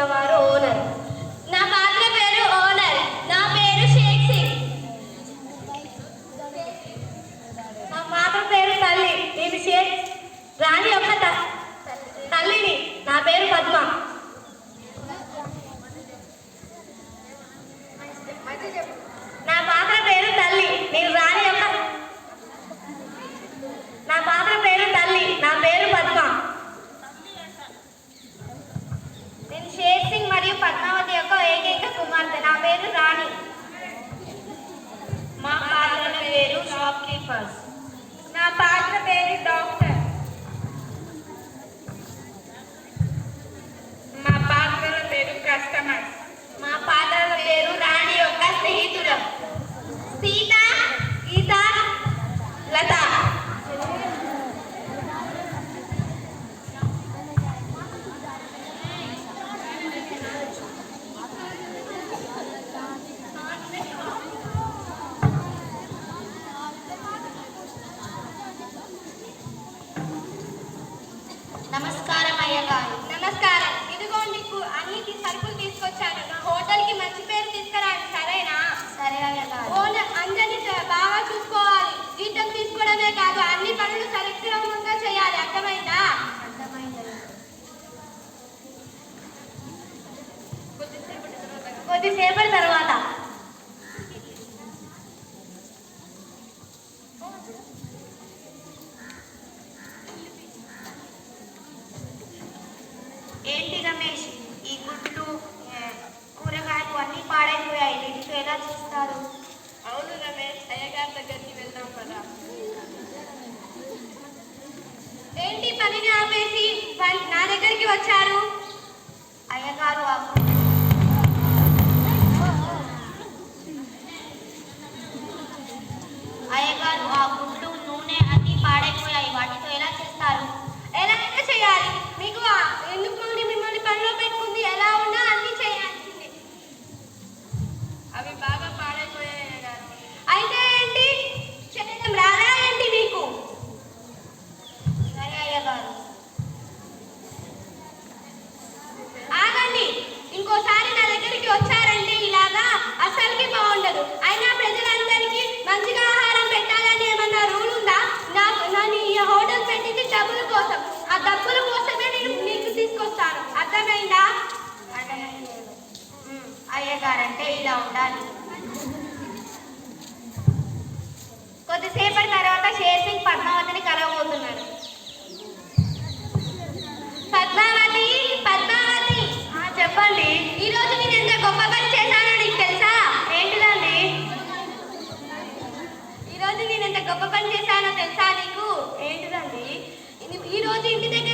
ಉಚಿತವಾದ shop keepers నా పాత్ర పేరు నమస్కారం అయ్యగారు నమస్కారం. ఇదిగోండి కు- అన్ని తీ- సరుకులు తీసుకొచ్చాను. నా హోటల్కి మంచి పేరు తీసుకురండి సరేనా? సరే అయ్యగారు. ఓనర్ అందరినీ బాగా చూసుకోవాలి. జీతం తీసుకోవడమే కాదు అన్ని పనులు సరిక్రమంగా చేయాలి. అర్థమైందా? కొద్దిసేపటి తర్వాత ఏంటి రమేష్? ఈ గుడ్లు కూరగాయలు అన్నీ పాడైపోయాయి. వీటితో ఎలా చేస్తారు? అవును రమేష్ అయ్యగారి దగ్గరికి వెళ్దాం కదా ఏంటి పనిని ఆపేసి నా దగ్గరికి వచ్చారు? అయ్యగారంటే ఇలా ఉండాలి. కొద్దిసేపటి తర్వాత షేర్ సింగ్ పద్మావతిని కలవబోతున్నాడు. పద్మావతి పద్మావతి! చెప్పండి. ఈ రోజు నేను ఎంత గొప్ప పని చేశానో నీకు తెలుసా? ఏంటిదండి? ఈ రోజు నేను ఎంత గొప్ప పని చేశానో తెలుసా నీకు? ఏంటిదండి? ఈ రోజు ఇంటి దగ్గర